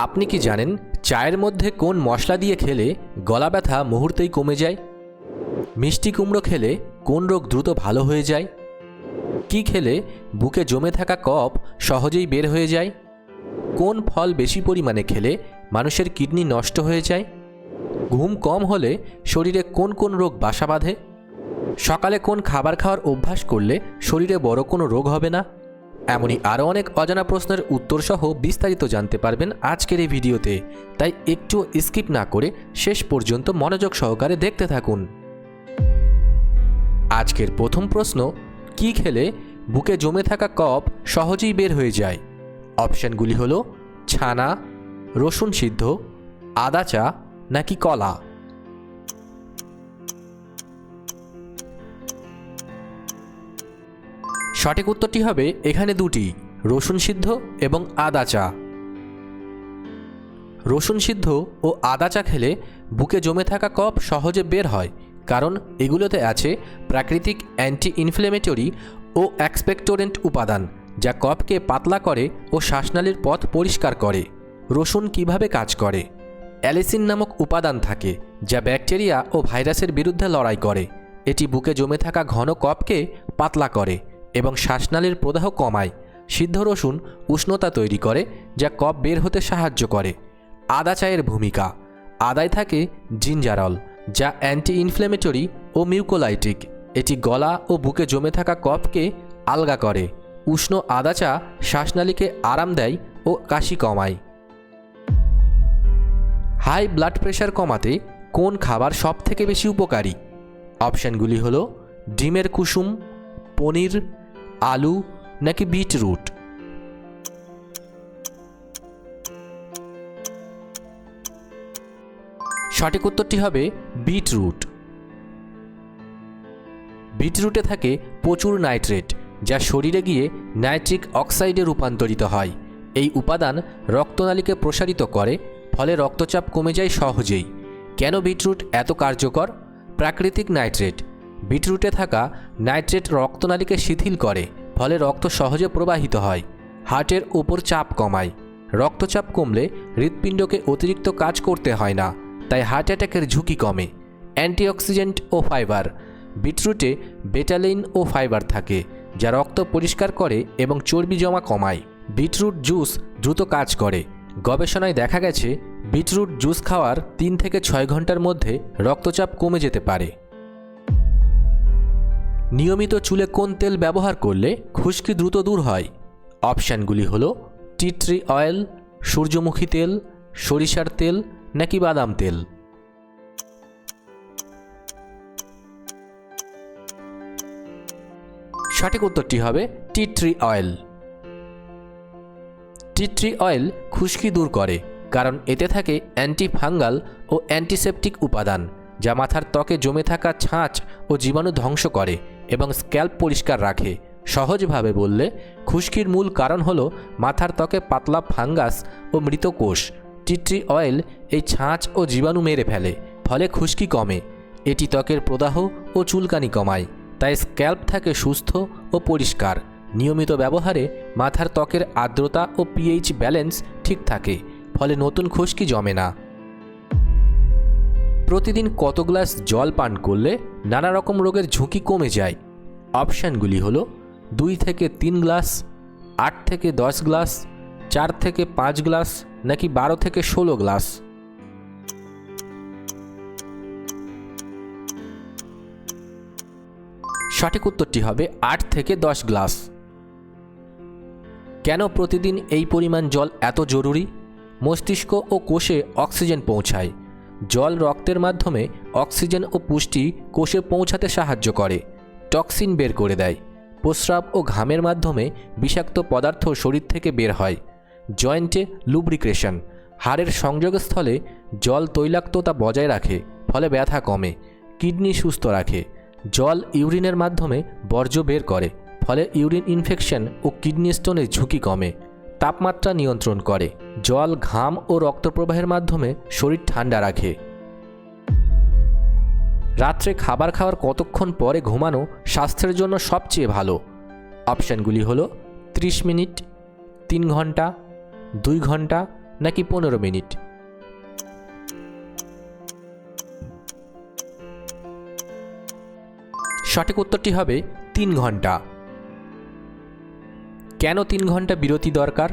আপনি কি জানেন চায়ের মধ্যে কোন মশলা দিয়ে খেলে গলা ব্যথা মুহূর্তেই কমে যায়? মিষ্টি কুমড়ো খেলে কোন রোগ দ্রুত ভালো হয়ে যায়? কি খেলে বুকে জমে থাকা কফ সহজেই বের হয়ে যায়? কোন ফল বেশি পরিমাণে খেলে মানুষের কিডনি নষ্ট হয়ে যায়? ঘুম কম হলে শরীরে কোন কোন রোগ বাসা বাঁধে? সকালে কোন খাবার খাওয়ার অভ্যাস করলে শরীরে বড় কোনো রোগ হবে না? এমনই আরও অনেক অজানা প্রশ্নের উত্তরসহ বিস্তারিত জানতে পারবেন আজকের এই ভিডিওতে। তাই একটু স্কিপ না করে শেষ পর্যন্ত মনোযোগ সহকারে দেখতে থাকুন। আজকের প্রথম প্রশ্ন, কি খেলে বুকে জমে থাকা কফ সহজেই বের হয়ে যায়? অপশানগুলি হলো ছানা, রসুন সিদ্ধ, আদা চা নাকি কলা? সঠিক উত্তরটি হবে এখানে দুটি, রসুন সিদ্ধ এবং আদা চা। রসুন সিদ্ধ ও আদা চা খেলে বুকে জমে থাকা কফ সহজে বের হয়, কারণ এগুলোতে আছে প্রাকৃতিক অ্যান্টি ইনফ্লেমেটরি ও এক্সপেক্টোরেন্ট উপাদান, যা কফকে পাতলা করে ও শ্বাসনালীর পথ পরিষ্কার করে। রসুন কীভাবে কাজ করে? অ্যালিসিন নামক উপাদান থাকে, যা ব্যাকটেরিয়া ও ভাইরাসের বিরুদ্ধে লড়াই করে। এটি বুকে জমে থাকা ঘন কফকে পাতলা করে। এবং শ্বাসনালীর প্রদাহ কমায়। সিদ্ধ রসুন উষ্ণতা তৈরি করে, যা কফ বের হতে সাহায্য করে। আদা চায়ের ভূমিকা। আদায় থাকে জিঞ্জারল যা অ্যান্টি ইনফ্লেমেটরি ও মিউকোলাইটিক। এটি গলা ও বুকে জমে থাকা কফকে আলগা করে। উষ্ণ আদা চা শ্বাসনালীকে আরাম দেয় ও কাশি কমায়। হাই ব্লাড প্রেশার কমাতে কোন খাবার সব থেকে বেশি উপকারী? অপশানগুলি হলো ডিমের কুসুম, পনির আলু নাকি বিটরুট? সঠিক উত্তরটি হবে বিটরুট। বিটরুটে থাকে প্রচুর নাইট্রেট, যা শরীরে গিয়ে নাইট্রিক অক্সাইডে রূপান্তরিত হয়। এই উপাদান রক্তনালীকে প্রসারিত করে, ফলে রক্তচাপ কমে যায় সহজেই। কেন বিটরুট এত কার্যকর? প্রাকৃতিক নাইট্রেট। বিটরুটে থাকা নাইট্রেট রক্তনালীকে শিথিল করে, ফলে রক্ত সহজে প্রবাহিত হয়, হার্টের উপর চাপ কমায়। রক্তচাপ কমলে হৃৎপিণ্ডকে অতিরিক্ত কাজ করতে হয় না, তাই হার্ট অ্যাটাকের ঝুঁকি কমে। অ্যান্টিঅক্সিডেন্ট ও ফাইবার। বিটরুটে বেটালিন ও ফাইবার থাকে, যা রক্ত পরিষ্কার করে এবং চর্বি জমা কমায়। বিটরুট জুস দ্রুত কাজ করে। গবেষণায় দেখা গেছে, বিটরুট জুস খাওয়ার তিন থেকে ছয় ঘণ্টার মধ্যে রক্তচাপ কমে যেতে পারে। নিয়মিত চুলে কোন তেল ব্যবহার করলে খুশকি দ্রুত দূর হয়? অপশানগুলি হলো, টি ট্রি অয়েল, সূর্যমুখী তেল, সরিষার তেল নাকি বাদাম তেল? সঠিক উত্তরটি হবে tea tree oil. Tea tree oil খুশকি দূর করে, কারণ এতে থাকে অ্যান্টি ফাঙ্গাল ও অ্যান্টিসেপটিক উপাদান, যা মাথার ত্বকে জমে থাকা ছাঁচ ও জীবাণু ধ্বংস করে। এবং স্ক্যাল্প পরিষ্কার রাখে। সহজভাবে বললে, খুশকির মূল কারণ হলো মাথার ত্বকে পাতলা ফাঙ্গাস ও মৃত কোষ। টিট্রি অয়েল এই ছাঁচ ও জীবাণু মেরে ফেলে, ফলে খুশকি কমে। এটি ত্বকের প্রদাহ ও চুলকানি কমায়, তাই স্ক্যাল্প থাকে সুস্থ ও পরিষ্কার। নিয়মিত ব্যবহারে মাথার ত্বকের আর্দ্রতা ও পিএইচ ব্যালেন্স ঠিক থাকে, ফলে নতুন খুশকি জমে না। প্রতিদিন কত গ্লাস জল পান করলে নানা রকম রোগের ঝুঁকি কমে যায়? অপশানগুলি হলো দুই থেকে তিন গ্লাস, আট থেকে দশ গ্লাস, চার থেকে পাঁচ গ্লাস, নাকি বারো থেকে ষোলো গ্লাস? সঠিক উত্তরটি হবে আট থেকে দশ গ্লাস। কেন প্রতিদিন এই পরিমাণ জল এত জরুরি? মস্তিষ্ক ও কোষে অক্সিজেন পৌঁছায়। জল রক্তের মাধ্যমে অক্সিজেন ও পুষ্টি কোষে পৌঁছাতে সাহায্য করে, টক্সিন বের করে দেয়। প্রস্রাব ও ঘামের মাধ্যমে বিষাক্ত পদার্থ শরীর থেকে বের হয়। জয়েন্টে লুব্রিক্রেশন হাড়ের সংযোগস্থলে জল তৈলাক্ততা বজায় রাখে, ফলে ব্যথা কমে, কিডনি সুস্থ রাখে, জল ইউরিনের মাধ্যমে বর্জ্য বের করে, ফলে ইউরিন ইনফেকশন ও কিডনি স্টোনের ঝুঁকি কমে। তাপমাত্রা নিয়ন্ত্রণ করে, জল, ঘাম ও রক্তপ্রবাহের মাধ্যমে শরীর ঠান্ডা রাখে। রাত্রে খাবার খাওয়ার কতক্ষণ পরে ঘুমানো স্বাস্থ্যের জন্য সবচেয়ে ভালো? অপশানগুলি হলো, ত্রিশ মিনিট, তিন ঘণ্টা, দুই ঘণ্টা নাকি পনেরো মিনিট? সঠিক উত্তরটি হবে তিন ঘণ্টা। কেন তিন ঘণ্টা বিরতি দরকার?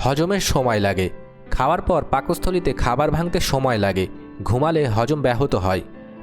হজমের সময় লাগে। খাওয়ার পর পাকস্থলিতে খাবার ভাঙতে সময় লাগে। ঘুমালে হজম ব্যাহত হয়।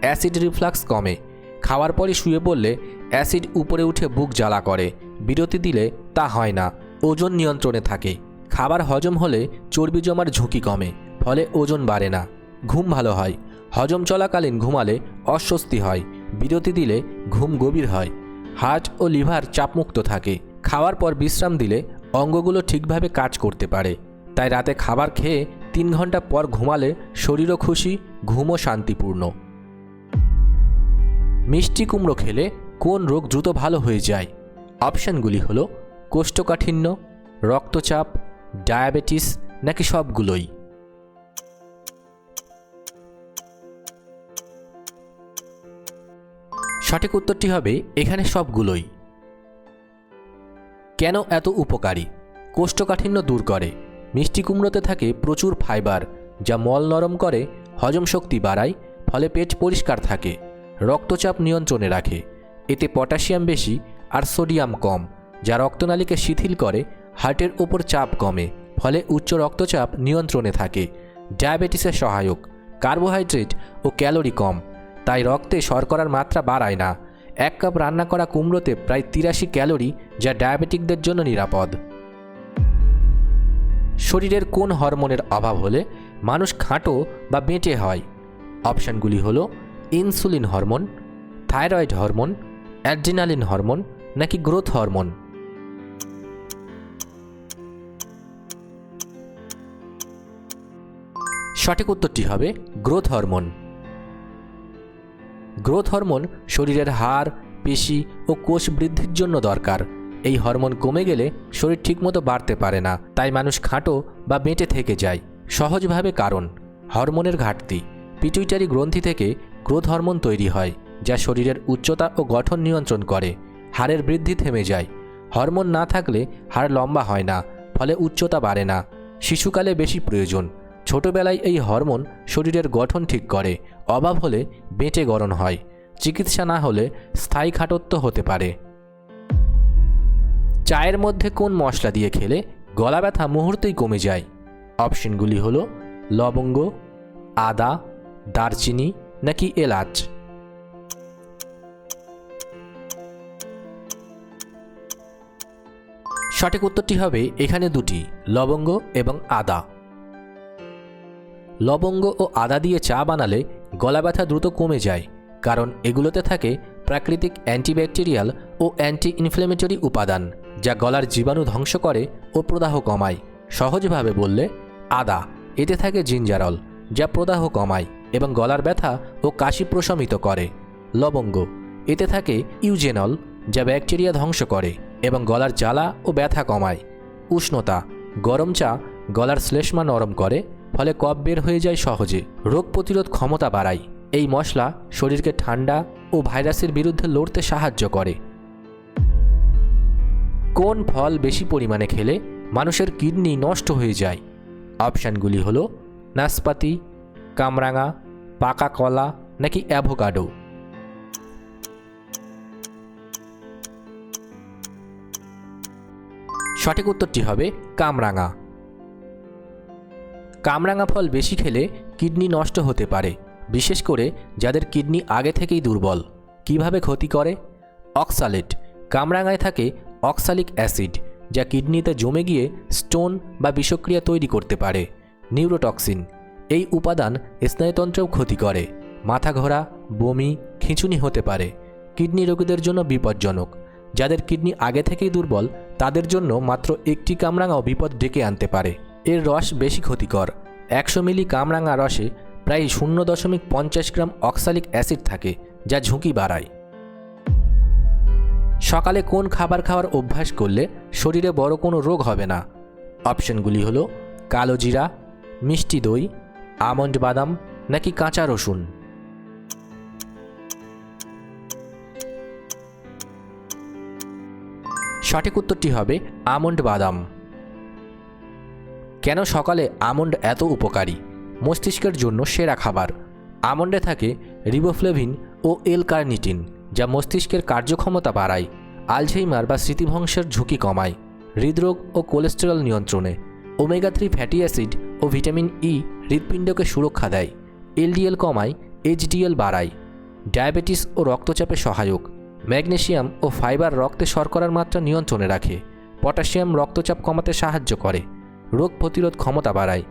অ্যাসিড রিফ্লাক্স কমে। খাওয়ার পরই শুয়ে পড়লে অ্যাসিড উপরে উঠে বুক জ্বালা করে। বিরতি দিলে তা হয় না। ওজন নিয়ন্ত্রণে থাকে। খাবার হজম হলে চর্বি জমার ঝুঁকি কমে, ফলে ওজন বাড়ে না। ঘুম ভালো হয়। হজম চলাকালীন ঘুমালে অস্বস্তি হয়। বিরতি দিলে ঘুম গভীর হয়। হার্ট ও লিভার চাপমুক্ত থাকে। খাওয়ার পর বিশ্রাম দিলে অঙ্গগুলো ঠিকভাবে কাজ করতে পারে। তাই রাতে খাবার খেয়ে তিন ঘণ্টা পর ঘুমালে শরীরও খুশি, ঘুমও শান্তিপূর্ণ। মিষ্টি কুমড়ো খেলে কোন রোগ দ্রুত ভালো হয়ে যায়? অপশানগুলি হল কোষ্ঠকাঠিন্য, রক্তচাপ, ডায়াবেটিস নাকি সবগুলোই? সঠিক উত্তরটি হবে এখানে সবগুলোই। কেন এত উপকারী? কোষ্ঠকাঠিন্য দূর করে। মিষ্টি কুমড়োতে থাকে প্রচুর ফাইবার, যা মল নরম করে, হজম শক্তি বাড়ায়, ফলে পেট পরিষ্কার থাকে, রক্তচাপ নিয়ন্ত্রণে রাখে। এতে পটাশিয়াম বেশি আর সোডিয়াম কম, যা রক্তনালীকে শিথিল করে, হার্টের ওপর চাপ কমে, ফলে উচ্চ রক্তচাপ নিয়ন্ত্রণে থাকে ডায়াবেটিসের সহায়ক, কার্বোহাইড্রেট ও ক্যালোরি কম, তাই রক্তে শর্করার মাত্রা বাড়ায় না। এক কাপ রান্না করা কুমড়োতে প্রায় তিরাশি ক্যালোরি যা ডায়াবেটিকদের জন্য নিরাপদ। শরীরের কোন হরমোনের অভাব হলে মানুষ খাঁটো বা বেঁটে হয়? অপশানগুলি হল insulin hormone, thyroid hormone, adrenaline hormone নাকি গ্রোথ হরমোন? সঠিক উত্তরটি হবে গ্রোথ হরমোন। গ্রোথ হরমোন শরীরের হাড়, পেশি ও কোষ বৃদ্ধির জন্য দরকার। এই হরমোন কমে গেলে শরীর ঠিকমতো বাড়তে পারে না, তাই মানুষ খাঁটো বা বেঁটে থেকে যায়। সহজভাবে কারণ, হরমোনের ঘাটতি। পিটুইটারি গ্রন্থি থেকে গ্রোথ হরমোন তৈরি হয়, যা শরীরের উচ্চতা ও গঠন নিয়ন্ত্রণ করে, হাড়ের বৃদ্ধি থেমে যায়। হরমোন না থাকলে হাড় লম্বা হয় না, ফলে উচ্চতা বাড়ে না। শিশুকালে বেশি প্রয়োজন। ছোটবেলায় এই হরমোন শরীরের গঠন ঠিক করে, অভাব হলে বেঁটে গরণ হয়, চিকিৎসা না হলে স্থায়ী খাটত্ব হতে পারে। চায়ের মধ্যে কোন মশলা দিয়ে খেলে গলা ব্যথা মুহূর্তেই কমে যায়? অপশনগুলি হলো লবঙ্গ, আদা, দারচিনি নাকি এলাচ? সঠিক উত্তরটি হবে এখানে দুটি, লবঙ্গ এবং আদা। লবঙ্গ ও আদা দিয়ে চা বানালে গলা ব্যথা দ্রুত কমে যায়, কারণ এগুলোতে থাকে প্রাকৃতিক অ্যান্টিব্যাকটেরিয়াল ও অ্যান্টি ইনফ্লেমেটরি উপাদান, যা গলার জীবাণু ধ্বংস করে ও প্রদাহ কমায়। সহজভাবে বললে, আদা, এতে থাকে জিঞ্জারল, যা প্রদাহ কমায় এবং গলার ব্যথা ও কাশি প্রশমিত করে। লবঙ্গ, এতে থাকে ইউজেনল, যা ব্যাকটেরিয়া ধ্বংস করে এবং গলার জ্বালা ও ব্যথা কমায়। উষ্ণতা, গরম চা গলার শ্লেষ্মা নরম করে ফলে কফ বের হয়ে যায় সহজে। রোগ প্রতিরোধ ক্ষমতা বাড়ায়। এই মশলা শরীরকে ঠান্ডা ও ভাইরাসের বিরুদ্ধে লড়তে সাহায্য করে। কোন ফল বেশি পরিমাণে খেলে মানুষের কিডনি নষ্ট হয়ে যায়? অপশানগুলি হল নাশপাতি কামরাঙা, পাকা কলা নাকি অ্যাভোকাডো? সঠিক উত্তরটি হবে কামরাঙা। কামরাঙা ফল বেশি খেলে কিডনি নষ্ট হতে পারে, বিশেষ করে যাদের কিডনি আগে থেকেই দুর্বল। কীভাবে ক্ষতি করে? অক্সালেট। কামরাঙায় থাকে অক্সালিক অ্যাসিড, যা কিডনিতে জমে গিয়ে স্টোন বা বিষক্রিয়া তৈরি করতে পারে, নিউরোটক্সিন। এই উপাদান স্নায়ুতন্ত্রেও ক্ষতি করে। মাথা ঘোরা বমি, খিঁচুনি হতে পারে। কিডনি রোগীদের জন্য বিপজ্জনক। যাদের কিডনি আগে থেকেই দুর্বল, তাদের জন্য মাত্র একটি কামরাঙাও বিপদ ডেকে আনতে পারে। এর রস বেশি ক্ষতিকর। একশো মিলি কামরাঙা রসে প্রায় শূন্য দশমিক পঞ্চাশ গ্রাম অক্সালিক অ্যাসিড থাকে, যা ঝুঁকি বাড়ায়। সকালে কোন খাবার খাওয়ার অভ্যাস করলে শরীরে বড় কোনো রোগ হবে না? অপশনগুলি হলো কালো জিরা, মিষ্টি দই, আমন্ড বাদাম নাকি কাঁচা রসুন। সঠিক উত্তরটি হবে আমন্ড বাদাম। কেন সকালে আমন্ড এত উপকারী? মস্তিষ্কের জন্য সেরা খাবার। আমন্ডে থাকে রিবোফ্লেভিন ও এল কার্নিটিন যা মস্তিষ্কের কার্যক্ষমতা বাড়ায়, আলঝেইমার বা স্মৃতিভ্রংশের ঝুঁকি কমায়, হৃদরোগ ও কোলেস্টেরল নিয়ন্ত্রণে। ওমেগা থ্রি ফ্যাটি অ্যাসিড ও ভিটামিন ই হৃৎপিণ্ডকে সুরক্ষা দেয় এলডিএল কমায় এইচডিএল বাড়ায়, ডায়াবেটিস ও রক্তচাপে সহায়ক ম্যাগনেশিয়াম ও ফাইবার রক্তে শর্করার মাত্রা নিয়ন্ত্রণে রাখে, পটাশিয়াম রক্তচাপ কমাতে সাহায্য করে। রোগ প্রতিরোধ ক্ষমতা বাড়ায়।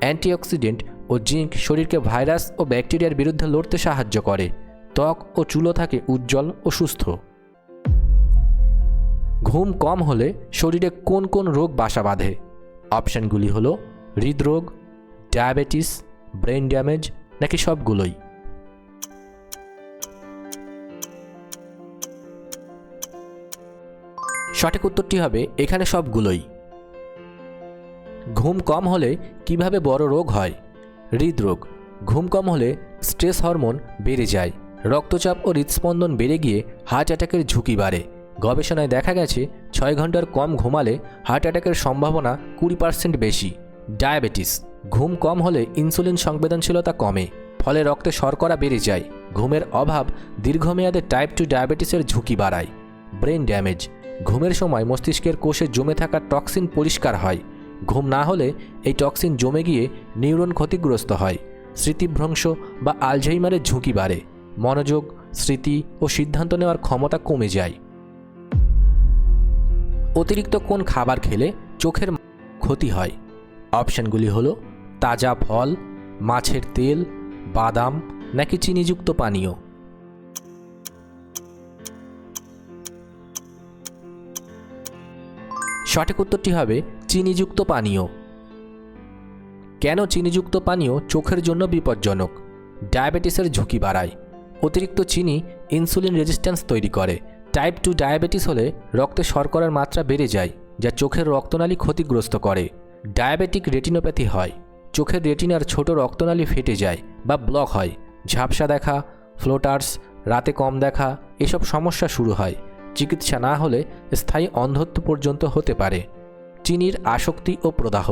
অ্যান্টিঅক্সিডেন্ট ও জিঙ্ক শরীরকে ভাইরাস ও ব্যাকটেরিয়ার বিরুদ্ধে লড়তে সাহায্য করে। ত্বক ও চুলো থাকে উজ্জ্বল ও সুস্থ। ঘুম কম হলে শরীরে কোন কোন রোগ বাসা বাঁধে? অপশানগুলি হলো হৃদরোগ, ডায়াবেটিস ব্রেন ড্যামেজ নাকি সবগুলোই? সঠিক উত্তরটি হবে এখানে সবগুলোই। ঘুম কম হলে কীভাবে বড় রোগ হয়? হৃদরোগ। ঘুম কম হলে স্ট্রেস হরমোন বেড়ে যায়। রক্তচাপ ও হৃদস্পন্দন বেড়ে গিয়ে হার্ট অ্যাটাকের ঝুঁকি বাড়ে। গবেষণায় দেখা গেছে, ছয় ঘণ্টার কম ঘুমালে হার্ট অ্যাটাকের সম্ভাবনা কুড়ি পার্সেন্ট বেশি। ডায়াবেটিস। ঘুম কম হলে ইনসুলিন সংবেদনশীলতা কমে, ফলে রক্তে শর্করা বেড়ে যায়। ঘুমের অভাব দীর্ঘমেয়াদে টাইপ টু ডায়াবেটিসের ঝুঁকি বাড়ায়। Brain damage. ঘুমের সময় মস্তিষ্কের কোষে জমে থাকা টক্সিন পরিষ্কার হয়। ঘুম না হলে এই টক্সিন জমে গিয়ে নিউরন ক্ষতিগ্রস্ত হয়, স্মৃতিভ্রংশ বা আলঝেইমারের ঝুঁকি বাড়ে। মনোযোগ, স্মৃতি ও সিদ্ধান্ত নেওয়ার ক্ষমতা কমে যায়। অতিরিক্ত কোন খাবার খেলে চোখের ক্ষতি হয়? অপশানগুলি হলো তাজা ফল, মাছের তেল, বাদাম নাকি চিনিযুক্ত পানীয়। সঠিক উত্তরটি হবে চিনিযুক্ত পানীয়। কেন চিনিযুক্ত পানীয় চোখের জন্য বিপজ্জনক? ডায়াবেটিসের ঝুঁকি বাড়ায়। অতিরিক্ত চিনি ইনসুলিন রেজিস্ট্যান্স তৈরি করে। টাইপ টু ডায়াবেটিস হলে রক্তে শর্করার মাত্রা বেড়ে যায়, যা চোখের রক্তনালী ক্ষতিগ্রস্ত করে। ডায়াবেটিক রেটিনোপ্যাথি হয়। চোখের রেটিনার ছোট রক্তনালী ফেটে যায় বা ব্লক হয়। ঝাপসা দেখা, ফ্লোটার্স, রাতে কম দেখা, এসব সমস্যা শুরু হয়। চিকিৎসা না হলে স্থায়ী অন্ধত্ব পর্যন্ত হতে পারে। চিনির আসক্তি ও প্রদাহ।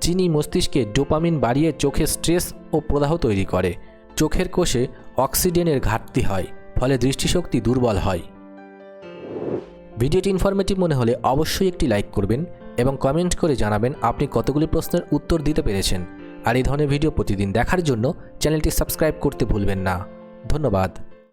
চিনি মস্তিষ্কে ডোপামিন বাড়িয়ে চোখে স্ট্রেস ও প্রদাহ তৈরি করে। চোখের কোষে অক্সিজেনের ঘাটতি হয়, ফলে দৃষ্টিশক্তি দুর্বল হয়। ভিডিওটি ইনফরমেটিভ মনে হলে অবশ্যই একটি লাইক করবেন এবং কমেন্ট করে জানাবেন আপনি কতগুলি প্রশ্নের উত্তর দিতে পেরেছেন। আর এই ধরনের ভিডিও প্রতিদিন দেখার জন্য চ্যানেলটি সাবস্ক্রাইব করতে ভুলবেন না। ধন্যবাদ।